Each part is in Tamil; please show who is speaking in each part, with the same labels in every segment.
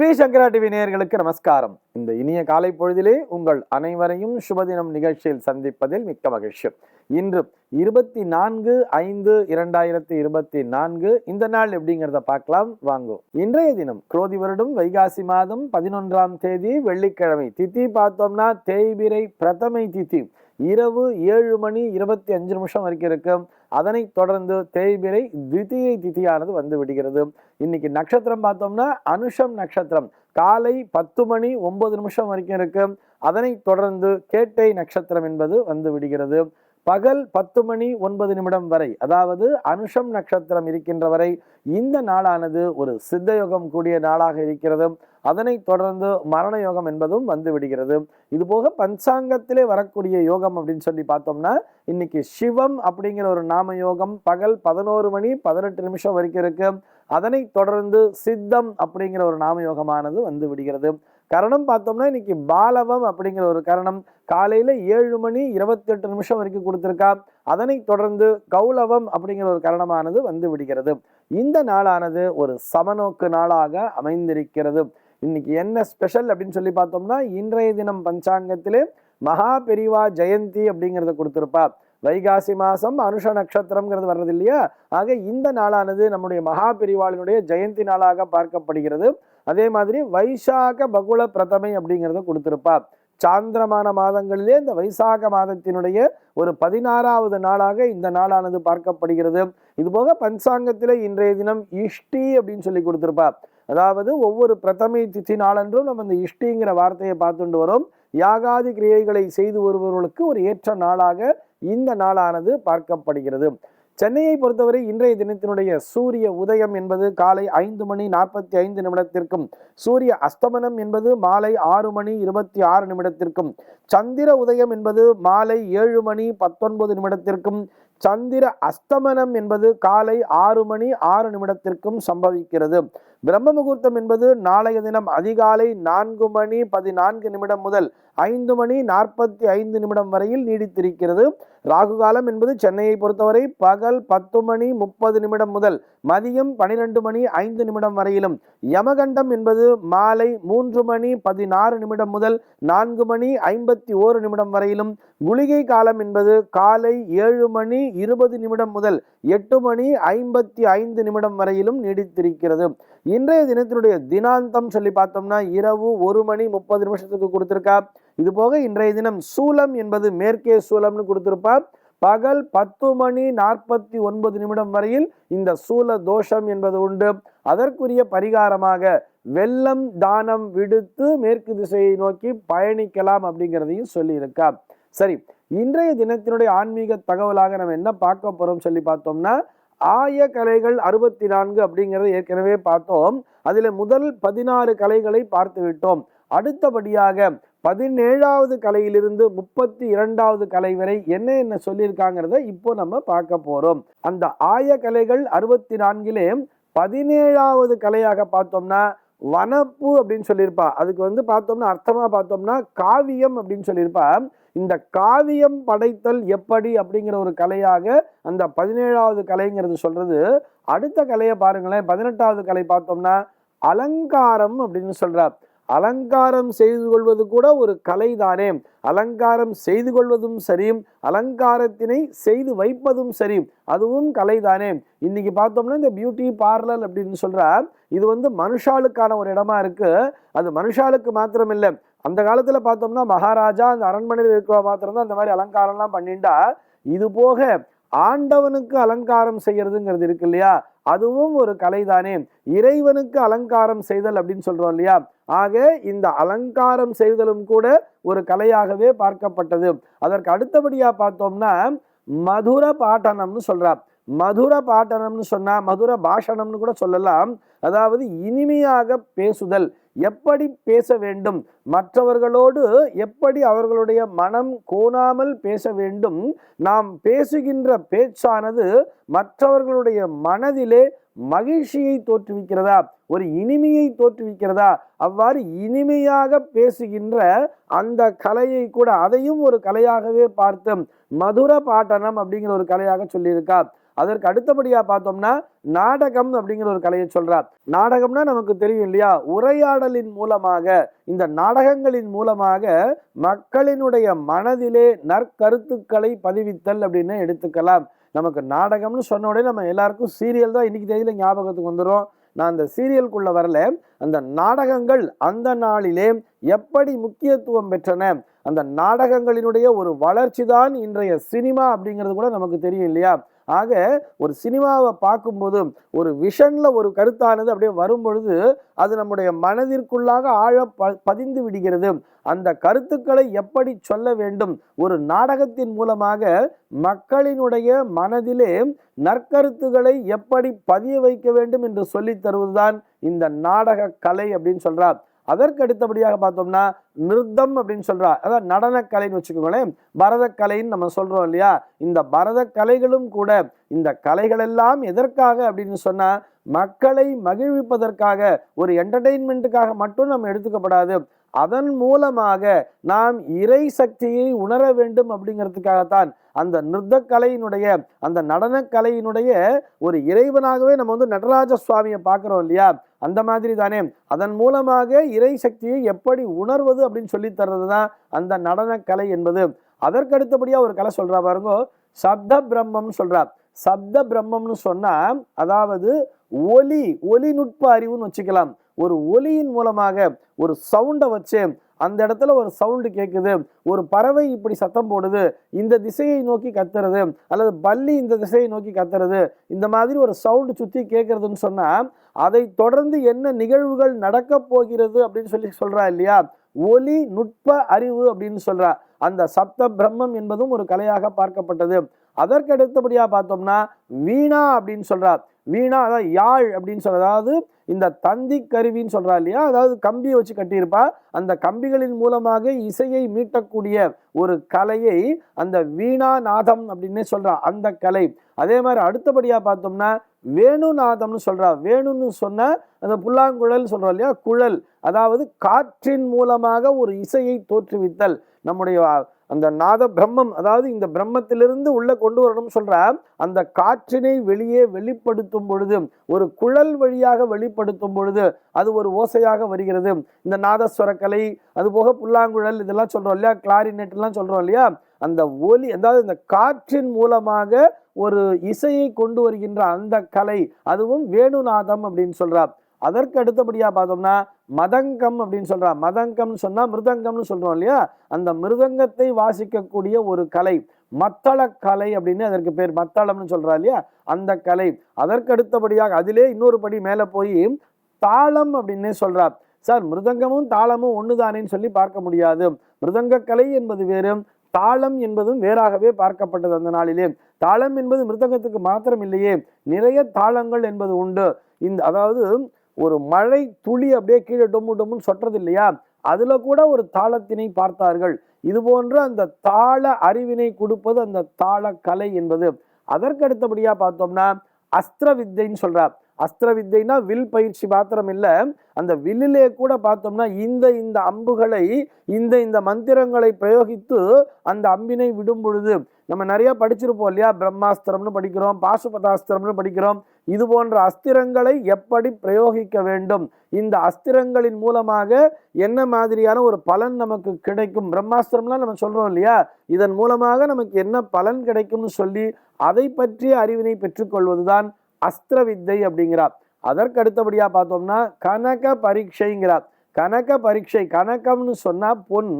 Speaker 1: ஸ்ரீ சங்கரா டிவி நேயர்களுக்கு நமஸ்காரம். இந்த இனிய காலை பொழுதிலே உங்கள் அனைவரையும் சுபதினம் நிகழ்ச்சியில் சந்திப்பதில் மிக்க மகிழ்ச்சி. இன்று இருபத்தி நான்கு ஐந்து இரண்டாயிரத்தி இருபத்தி நான்கு இந்த நாள் எப்படிங்கிறத பார்க்கலாம். வாங்கும் இன்றைய தினம் குரோதி வருடம் வைகாசி மாதம் பதினொன்றாம் தேதி வெள்ளிக்கிழமை தித்தி பார்த்தோம்னா தேய்பிரை பிரதமை தித்தி இரவு ஏழு மணி இருபத்தி அஞ்சு நிமிஷம் வரைக்கும் இருக்கும் அதனைத் தொடர்ந்து தேய்பிரை திதியை திதியானது வந்து விடுகிறது. இன்னைக்கு நட்சத்திரம் பார்த்தோம்னா அனுஷம் நட்சத்திரம். காலை பத்து மணி ஒன்பது நிமிஷம் வரைக்கும் இருக்கு. அதனை தொடர்ந்து கேட்டை நட்சத்திரம் என்பது வந்து விடுகிறது. பகல் பத்து மணி ஒன்பது நிமிடம் வரை அதாவது அனுஷம் நட்சத்திரம் இருக்கின்ற வரை இந்த நாளானது ஒரு சித்த யோகம் கூடிய நாளாக இருக்கிறது. அதனை தொடர்ந்து மரண யோகம் என்பதும் வந்து விடுகிறது. இது போக பஞ்சாங்கத்திலே வரக்கூடிய யோகம் அப்படின்னு சொல்லி பார்த்தோம்னா இன்னைக்கு சிவம் அப்படிங்கிற ஒரு நாம யோகம் பகல் பதினோரு மணி பதினெட்டு நிமிஷம் வரைக்கும் இருக்கு. அதனை தொடர்ந்து சித்தம் அப்படிங்கிற ஒரு நாம யோகமானது வந்து விடுகிறது. கரணம் பார்த்தோம்னா இன்னைக்கு பாலவம் அப்படிங்கிற ஒரு கரணம் காலையில ஏழு மணி இருபத்தி எட்டு நிமிஷம் வரைக்கும் கொடுத்துருக்கா. அதனை தொடர்ந்து கௌலவம் அப்படிங்கிற ஒரு கரணமானது வந்து விடுகிறது. இந்த நாளானது ஒரு சமநோக்கு நாளாக அமைந்திருக்கிறது. இன்னைக்கு என்ன ஸ்பெஷல் அப்படின்னு சொல்லி பார்த்தோம்னா இன்றைய தினம் பஞ்சாங்கத்திலே மகா பெரிவா ஜெயந்தி அப்படிங்கிறத கொடுத்துருப்பா. வைகாசி மாதம் அனுஷ நட்சத்திரம்ங்கிறது வர்றது இல்லையா? ஆக இந்த நாளானது நம்முடைய மகா பிரிவாளினுடைய ஜெயந்தி நாளாக பார்க்கப்படுகிறது. அதே மாதிரி வைசாக பகுல பிரதமை அப்படிங்கிறத கொடுத்திருப்பா சாந்திரமான மாதங்களிலே இந்த வைசாக மாதத்தினுடைய ஒரு பதினாறாவது நாளாக இந்த நாளானது பார்க்கப்படுகிறது. இதுபோக பஞ்சாங்கத்தில் இன்றைய தினம் இஷ்டி அப்படின்னு சொல்லி கொடுத்திருப்பா அதாவது ஒவ்வொரு பிரதமை திதி நாளன்றும் நம்ம இந்த இஷ்டிங்கிற வார்த்தையை பார்த்துட்டு வரோம். யாகாதி கிரியைகளை செய்து வருபவர்களுக்கு ஒரு ஏற்ற நாளாக இந்த நாளானது பார்க்கப்படுகிறது. சென்னையை பொறுத்தவரை இன்றைய தினத்தினுடைய சூரிய உதயம் என்பது காலை ஐந்து மணி நாற்பத்தி ஐந்து நிமிடத்திற்கும் சூரிய அஸ்தமனம் என்பது மாலை ஆறு மணி இருபத்தி ஆறு நிமிடத்திற்கும் சந்திர உதயம் என்பது மாலை ஏழு மணி பத்தொன்பது நிமிடத்திற்கும் சந்திர அஸ்தமனம் என்பது காலை ஆறு மணி ஆறு நிமிடத்திற்கும் சம்பவிக்கிறது. பிரம்ம முகூர்த்தம் என்பது நாளைய தினம் அதிகாலை நான்கு மணி பதினான்கு நிமிடம் முதல் ஐந்து மணி நாற்பத்தி ஐந்து நிமிடம் வரையில் நீடித்திருக்கிறது. ராகு காலம் என்பது சென்னையை பொறுத்தவரை பகல் பத்து மணி முப்பது நிமிடம் முதல் மதியம் பனிரெண்டு மணி ஐந்து நிமிடம் வரையிலும். யமகண்டம் என்பது மாலை மூன்று மணி பதினாறு நிமிடம் முதல் நான்கு மணி ஐம்பத்தி ஓரு நிமிடம் வரையிலும். குளிகை காலம் என்பது காலை ஏழு மணி இருபது நிமிடம் முதல் எட்டு மணி ஐம்பத்தி ஐந்து நிமிடம் வரையிலும் நீடித்திருக்கிறது. இன்றைய தினத்தினுடைய தினாந்தம் சொல்லி பார்த்தோம்னா இரவு ஒரு மணி முப்பது நிமிஷத்துக்கு கொடுத்துருக்கா. இது போக இன்றைய தினம் சூலம் என்பது மேற்கே சூலம்னு கொடுத்துருப்பா பகல் பத்து மணி நாற்பத்தி ஒன்பது நிமிடம் வரையில் இந்த சூல தோஷம் என்பது உண்டு. அதற்குரிய பரிகாரமாக வெள்ளம் தானம் விடுத்து மேற்கு திசையை நோக்கி பயணிக்கலாம் அப்படிங்கிறதையும் சொல்லியிருக்கா சரி இன்றைய தினத்தினுடைய ஆன்மீக தகவலாக நம்ம என்ன பார்க்க போறோம் சொல்லி பார்த்தோம்னா ஆய கலைகள் அறுபத்தி நான்கு அப்படிங்கிறத ஏற்கனவே பார்த்தோம். அதில் முதல் பதினாறு கலைகளை பார்த்து விட்டோம். அடுத்தபடியாக பதினேழாவது கலையிலிருந்து முப்பத்தி இரண்டாவது கலை வரை என்ன என்ன சொல்லியிருக்காங்கிறத இப்போ நம்ம பார்க்க போகிறோம் அந்த ஆய கலைகள் அறுபத்தி நான்கிலே பதினேழாவது கலையாக பார்த்தோம்னா வனப்பு அப்படின்னு சொல்லியிருப்பா. அதுக்கு வந்து பார்த்தோம்னா அர்த்தமாக பார்த்தோம்னா காவியம் அப்படின்னு சொல்லியிருப்பா. இந்த காவியம் படைத்தல் எப்படி அப்படிங்கிற ஒரு கலையாக அந்த பதினேழாவது கலைங்கிறது சொல்றது. அடுத்த கலையை பாருங்களேன். பதினெட்டாவது கலை பார்த்தோம்னா அலங்காரம் அப்படின்னு சொல்றார். அலங்காரம் செய்து கொள்வது கூட ஒரு கலை தானே அலங்காரம் செய்து கொள்வதும் சரி அலங்காரத்தினை செய்து வைப்பதும் சரி அதுவும் கலை தானே இன்னைக்கு பார்த்தோம்னா இந்த பியூட்டி பார்லர் அப்படின்னு சொல்ற இது வந்து மனுஷாளுக்கான ஒரு இடமா இருக்கு. அது மனுஷாளுக்கு மாத்திரம் இல்லை அந்த காலத்தில் பார்த்தோம்னா மகாராஜா அந்த அரண்மனையில் இருக்கிற மாத்திரம் தான் அந்த மாதிரி அலங்காரம்லாம் பண்ணிட்டா. இது போக ஆண்டவனுக்கு அலங்காரம் செய்யறதுங்கிறது இருக்கு இல்லையா? அதுவும் ஒரு கலை தானே இறைவனுக்கு அலங்காரம் செய்தல் அப்படின்னு சொல்றோம் இல்லையா? ஆக இந்த அலங்காரம் செய்தலும் கூட ஒரு கலையாகவே பார்க்கப்பட்டது. அதற்கு அடுத்தபடியா பார்த்தோம்னா மதுர பாட்டனம்னு சொல்றார். மதுர பாட்டனம்னு சொன்னா மதுர பாஷணம்னு கூட சொல்லலாம். அதாவது இனிமையாக பேசுதல். எப்படி பேச வேண்டும்? மற்றவர்களோடு எப்படி அவர்களுடைய மனம் கோணாமல் பேச வேண்டும்? நாம் பேசுகின்ற பேச்சானது மற்றவர்களுடைய மனதிலே மகிழ்ச்சியை தோற்றுவிக்கிறதா? ஒரு இனிமையை தோற்றுவிக்கிறதா? அவ்வாறு இனிமையாக பேசுகின்ற அந்த கலையை கூட அதையும் ஒரு கலையாகவே பார்த்து மதுர பாட்டனம் அப்படிங்கிற ஒரு கலையாக சொல்லியிருக்கா. அதற்கு அடுத்தபடியா பார்த்தோம்னா நாடகம் அப்படிங்கிற ஒரு கலையை சொல்றார் நாடகம்னா நமக்கு தெரியும் இல்லையா? உரையாடலின் மூலமாக இந்த நாடகங்களின் மூலமாக மக்களினுடைய மனதிலே நற்கருத்துக்களை பதிவித்தல் அப்படின்னு எடுத்துக்கலாம். நமக்கு நாடகம்னு சொன்ன உடனே நம்ம எல்லாருக்கும் சீரியல் தான் இன்றைக்கி தேதியில் ஞாபகத்துக்கு வந்துடும் நான் அந்த சீரியலுக்குள்ளே வரல. அந்த நாடகங்கள் அந்த நாளிலே எப்படி முக்கியத்துவம் பெற்றன? அந்த நாடகங்களினுடைய ஒரு வளர்ச்சி தான் இன்றைய சினிமா அப்படிங்கிறது கூட நமக்கு தெரியும் இல்லையா? ஆக ஒரு சினிமாவை பார்க்கும்போதும் ஒரு விஷனில் ஒரு கருத்தானது அப்படியே வரும் பொழுது அது நம்முடைய மனதிற்குள்ளாக ஆழ ப பதிந்து விடுகிறது. அந்த கருத்துக்களை எப்படி சொல்ல வேண்டும்? ஒரு நாடகத்தின் மூலமாக மக்களினுடைய மனதிலே நற்கருத்துக்களை எப்படி பதிய வைக்க வேண்டும் என்று சொல்லித் தருவதுதான் இந்த நாடக கலை அப்படின்னு சொல்றார். அதற்கு அடுத்தபடியாக பார்த்தோம்னா நிருத்தம் அப்படின்னு சொல்றா. அதாவது நடனக்கலைன்னு வச்சுக்கோங்களேன். பரதக்கலைன்னு நம்ம சொல்றோம் இல்லையா? இந்த பரத கலைகளும் கூட இந்த கலைகள் எல்லாம் எதற்காக அப்படின்னு சொன்னா மக்களை மகிழ்விப்பதற்காக ஒரு என்டர்டெயின்மெண்ட்டுக்காக மட்டும் நம்ம எடுத்துக்கப்படாது. அதன் மூலமாக நாம் இறை சக்தியை உணர வேண்டும் அப்படிங்கிறதுக்காகத்தான் அந்த நிருத்த கலையினுடைய அந்த நடனக்கலையினுடைய ஒரு இறைவனாகவே நம்ம வந்து நடராஜ சுவாமியை பார்க்குறோம் இல்லையா? அந்த மாதிரி தானே. அதன் மூலமாக இறை சக்தியை எப்படி உணர்வது அப்படின்னு சொல்லி தர்றது தான் அந்த நடனக்கலை என்பது. அதற்கு அடுத்தபடியாக ஒரு கலை சொல்கிறா பாருங்க. சப்த பிரம்மம்னு சொல்கிறார் சப்த பிரம்மம்னு சொன்னால் அதாவது ஒலி ஒலிநுட்ப அறிவுன்னு வச்சுக்கலாம். ஒரு ஒலியின் மூலமாக ஒரு சவுண்டை வச்சு அந்த இடத்துல ஒரு சவுண்டு கேட்குது ஒரு பறவை இப்படி சத்தம் போடுது. இந்த திசையை நோக்கி கத்துறது அல்லது பள்ளி இந்த திசையை நோக்கி கத்துறது இந்த மாதிரி ஒரு சவுண்டு சுற்றி கேட்குறதுன்னு சொன்னால் அதை தொடர்ந்து என்ன நிகழ்வுகள் நடக்க போகிறது அப்படின்னு சொல்லி சொல்கிறா இல்லையா? ஒலி நுட்ப அறிவு அப்படின்னு சொல்கிறா அந்த சப்த பிரம்மம் என்பதும் ஒரு கலையாக பார்க்கப்பட்டது. அதற்கு அடுத்தபடியாக பார்த்தோம்னா வீணா அப்படின்னு சொல்கிறார் வீணா அதாவது யாழ் அப்படின்னு சொல்ற அதாவது இந்த தந்தி கருவின்னு சொல்கிறா இல்லையா? அதாவது கம்பியை வச்சு கட்டியிருப்பா. அந்த கம்பிகளின் மூலமாக இசையை மீட்டக்கூடிய ஒரு கலையை அந்த வீணா நாதம் அப்படின்னு சொல்கிறா அந்த கலை. அதே மாதிரி அடுத்தபடியாக பார்த்தோம்னா வேணுநாதம்னு சொல்கிறா வேணுன்னு சொன்ன அந்த புல்லாங்குழல் சொல்கிறா இல்லையா? குழல். அதாவது காற்றின் மூலமாக ஒரு இசையை தோற்றுவித்தல். நம்முடைய அந்த நாத பிரம்மம் அதாவது இந்த பிரம்மத்திலிருந்து உள்ளே கொண்டு வரணும்னு சொல்கிற அந்த காற்றினை வெளியே வெளிப்படுத்தும் பொழுது ஒரு குழல் வழியாக வெளிப்படுத்தும் பொழுது அது ஒரு ஓசையாக வருகிறது. இந்த நாதஸ்வர கலை அதுபோக புல்லாங்குழல் இதெல்லாம் சொல்கிறோம் இல்லையா? கிளாரினெட்லாம் எல்லாம் இல்லையா? அந்த ஒலி அதாவது இந்த காற்றின் மூலமாக ஒரு இசையை கொண்டு வருகின்ற அந்த கலை அதுவும் வேணுநாதம் அப்படின்னு சொல்கிறார் அதற்கு அடுத்தபடியாக பார்த்தோம்னா மதங்கம் அப்படின்னு சொல்கிறா மதங்கம்னு சொன்னால் மிருதங்கம்னு சொல்கிறோம் இல்லையா? அந்த மிருதங்கத்தை வாசிக்கக்கூடிய ஒரு கலை மத்தள கலை அப்படின்னு அதற்கு பேர் மத்தளம்னு சொல்கிறா இல்லையா? அந்த கலை. அதற்கு அடுத்தபடியாக அதிலே இன்னொரு படி மேலே போய் தாளம் அப்படின்னே சொல்றா. சார் மிருதங்கமும் தாளமும் ஒன்றுதானேன்னு சொல்லி பார்க்க முடியாது. மிருதங்க கலை என்பது வேறு தாளம் என்பதும் வேறாகவே பார்க்கப்பட்டது அந்த நாளிலே. தாளம் என்பது மிருதங்கத்துக்கு மாத்திரம் இல்லையே நிறைய தாளங்கள் என்பது உண்டு. இந்த அதாவது ஒரு மழை துளி அப்படியே கீழே டொம்மு டொம்முன்னு சொட்டுறது இல்லையா? அதில் கூட ஒரு தாளத்தினை பார்த்தார்கள். இது போன்ற அந்த தாள அறிவினை கொடுப்பது அந்த தாள கலை என்பது. அதற்கு அடுத்தபடியாக பார்த்தோம்னா அஸ்திர வித்தைன்னு சொல்கிறார் அஸ்திர வித்தைனா வில் பயிற்சி மாத்திரம் இல்லை அந்த வில்லிலே கூட பார்த்தோம்னா இந்த இந்த அம்புகளை இந்த இந்த மந்திரங்களை பிரயோகித்து அந்த அம்பினை விடும் பொழுது நம்ம நிறைய படிச்சிருப்போம் இல்லையா? பிரம்மாஸ்திரம்னு படிக்கிறோம் பாசுபதாஸ்திரம்னு படிக்கிறோம். இது போன்ற அஸ்திரங்களை எப்படி பிரயோகிக்க வேண்டும்? இந்த அஸ்திரங்களின் மூலமாக என்ன மாதிரியான ஒரு பலன் நமக்கு கிடைக்கும்? பிரம்மாஸ்திரம்லாம் நம்ம சொல்கிறோம் இல்லையா? இதன் மூலமாக நமக்கு என்ன பலன் கிடைக்கும்னு சொல்லி அதை பற்றிய அறிவினை பெற்றுக்கொள்வதுதான் அஸ்திர வித்தை அப்படிங்கிறார். அதற்கு அடுத்தபடியாக பார்த்தோம்னா கனக பரீட்சைங்கிறார். கனக பரீட்சை கனகம்னு சொன்னால் பொன்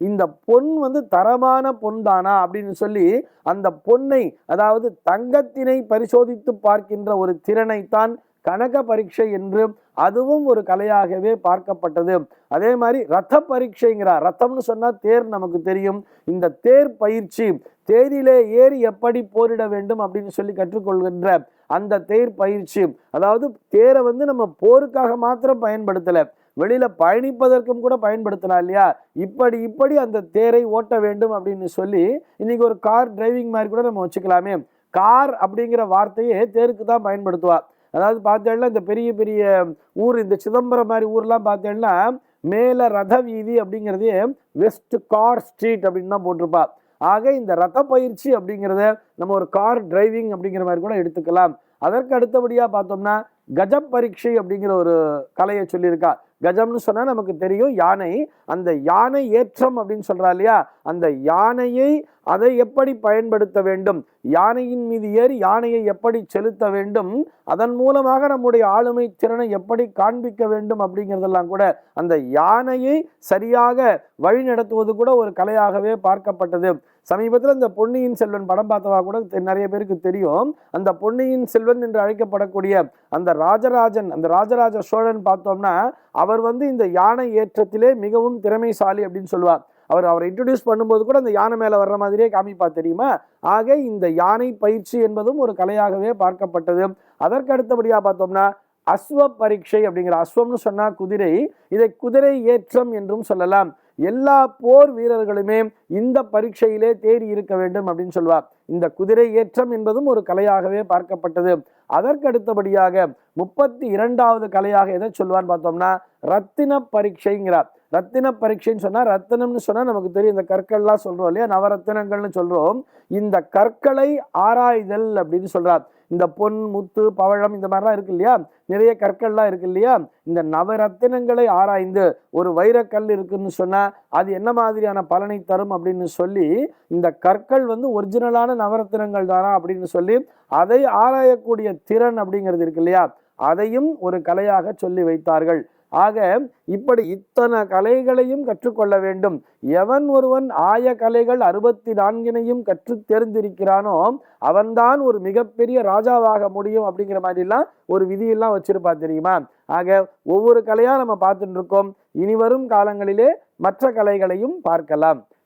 Speaker 1: இந்த பொன் வந்து தரமான பொன் தானா அப்படின்னு சொல்லி அந்த பொன்னை அதாவது தங்கத்தினை பரிசோதித்து பார்க்கின்ற ஒரு திறனைத்தான் கனக பரீட்சை என்று அதுவும் ஒரு கலையாகவே பார்க்கப்பட்டது. அதே மாதிரி ரத்த பரீட்சைங்கிறார் ரத்தம்னு சொன்னால் தேர் நமக்கு தெரியும். இந்த தேர் பயிற்சி தேரிலே ஏறி எப்படி போரிட வேண்டும் அப்படின்னு சொல்லி கற்றுக்கொள்கின்ற அந்த தேர் பயிற்சி அதாவது தேரை வந்து நம்ம போருக்காக மாத்திரம் பயன்படுத்தலை வெளியில பயணிப்பதற்கும் கூட பயன்படுத்தலாம் இல்லையா? இப்படி இப்படி அந்த தேரை ஓட்ட வேண்டும் அப்படின்னு சொல்லி இன்னைக்கு ஒரு கார் டிரைவிங் மாதிரி கூட நம்ம வச்சுக்கலாமே. கார் அப்படிங்கிற வார்த்தையே தேருக்கு தான் பயன்படுத்துவா. அதாவது பார்த்தேன்னா இந்த பெரிய பெரிய ஊர் இந்த சிதம்பரம் மாதிரி ஊர்லாம் பார்த்தேன்னா மேலே ரத வீதி அப்படிங்கிறதே வெஸ்ட் கார் ஸ்ட்ரீட் அப்படின்னு தான் போட்டிருப்பா. ஆக இந்த ரத பயிற்சி அப்படிங்கிறத நம்ம ஒரு கார் டிரைவிங் அப்படிங்கிற மாதிரி கூட எடுத்துக்கலாம். அதற்கு அடுத்தபடியாக பார்த்தோம்னா கஜம் பரீட்சை அப்படிங்கிற ஒரு கலையை சொல்லியிருக்கா. கஜம்னு சொன்னால் நமக்கு தெரியும் யானை அந்த யானை ஏற்றம் அப்படின்னு சொல்கிறா இல்லையா? அந்த யானையை அதை எப்படி பயன்படுத்த வேண்டும்? யானையின் மீது ஏறி யானையை எப்படி செலுத்த வேண்டும்? அதன் மூலமாக நம்முடைய ஆளுமை திறனை எப்படி காண்பிக்க வேண்டும் அப்படிங்கிறதெல்லாம் கூட அந்த யானையை சரியாக வழி நடத்துவது கூட ஒரு கலையாகவே பார்க்கப்பட்டது. சமீபத்தில் இந்த பொன்னியின் செல்வன் படம் பார்த்தவா கூட தெ- நிறைய பேருக்கு தெரியும். அந்த பொன்னியின் செல்வன் என்று அழைக்கப்படக்கூடிய அந்த ராஜராஜன் அந்த ராஜராஜ சோழன் பார்த்தோம்னா அவர் வந்து இந்த யானை ஏற்றத்திலே மிகவும் திறமைசாலி அப்படின்னு சொல்லுவார். அவர் அவரை இன்ட்ரடியூஸ் பண்ணும்போது கூட அந்த யானை மேலே வர்ற மாதிரியே காமிப்பா தெரியுமா? ஆக இந்த யானை பயிற்சி என்பதும் ஒரு கலையாகவே பார்க்கப்பட்டது. அதற்கு அடுத்தபடியாக பார்த்தோம்னா அஸ்வ பரீட்சை அப்படிங்கிற அஸ்வம்னு சொன்னால் குதிரை இதை குதிரை ஏற்றம் என்றும் சொல்லலாம். எல்லா போர் வீரர்களுமே இந்த பரீட்சையிலே தேறி இருக்க வேண்டும் அப்படின்னு சொல்லுவார் இந்த குதிரை ஏற்றம் என்பதும் ஒரு கலையாகவே பார்க்கப்பட்டது. அதற்கு அடுத்தபடியாக முப்பத்தி இரண்டாவது கலையாக எதை சொல்லுவான்னு பார்த்தோம்னா ரத்தின பரீட்சைங்கிறார். ரத்தின பரீட்சைன்னு சொன்னால் ரத்தினம்னு சொன்னால் நமக்கு தெரியும். இந்த கற்கள்லாம் சொல்கிறோம் இல்லையா? நவரத்தினங்கள்னு சொல்கிறோம் இந்த கற்களை ஆராய்தல் அப்படின்னு சொல்கிறார் இந்த பொன் முத்து பவழம் இந்த மாதிரிலாம் இருக்கு இல்லையா? நிறைய கற்கள்லாம் இருக்கு இல்லையா? இந்த நவரத்தினங்களை ஆராய்ந்து ஒரு வைரக்கல் இருக்குன்னு சொன்னால் அது என்ன மாதிரியான பலனை தரும் அப்படின்னு சொல்லி இந்த கற்கள் வந்து ஒரிஜினலான நவரத்தினங்கள் தானா அப்படின்னு சொல்லி அதை ஆராயக்கூடிய திறன் அப்படிங்கிறது இருக்கு இல்லையா? அதையும் ஒரு கலையாக சொல்லி வைத்தார்கள். ஆக இப்படி இத்தனை கலைகளையும் கற்றுக்கொள்ள வேண்டும். எவன் ஒருவன் ஆய கலைகள் அறுபத்தி நான்கினையும் கற்று தெரிந்திருக்கிறானோ அவன்தான் ஒரு மிகப்பெரிய ராஜாவாக முடியும் அப்படிங்கிற மாதிரிலாம் ஒரு விதியெல்லாம் வச்சிருப்பா தெரியுமா? ஆக ஒவ்வொரு கலையாக நம்ம பார்த்துட்டு இருக்கோம். இனி வரும் காலங்களிலே மற்ற கலைகளையும் பார்க்கலாம்.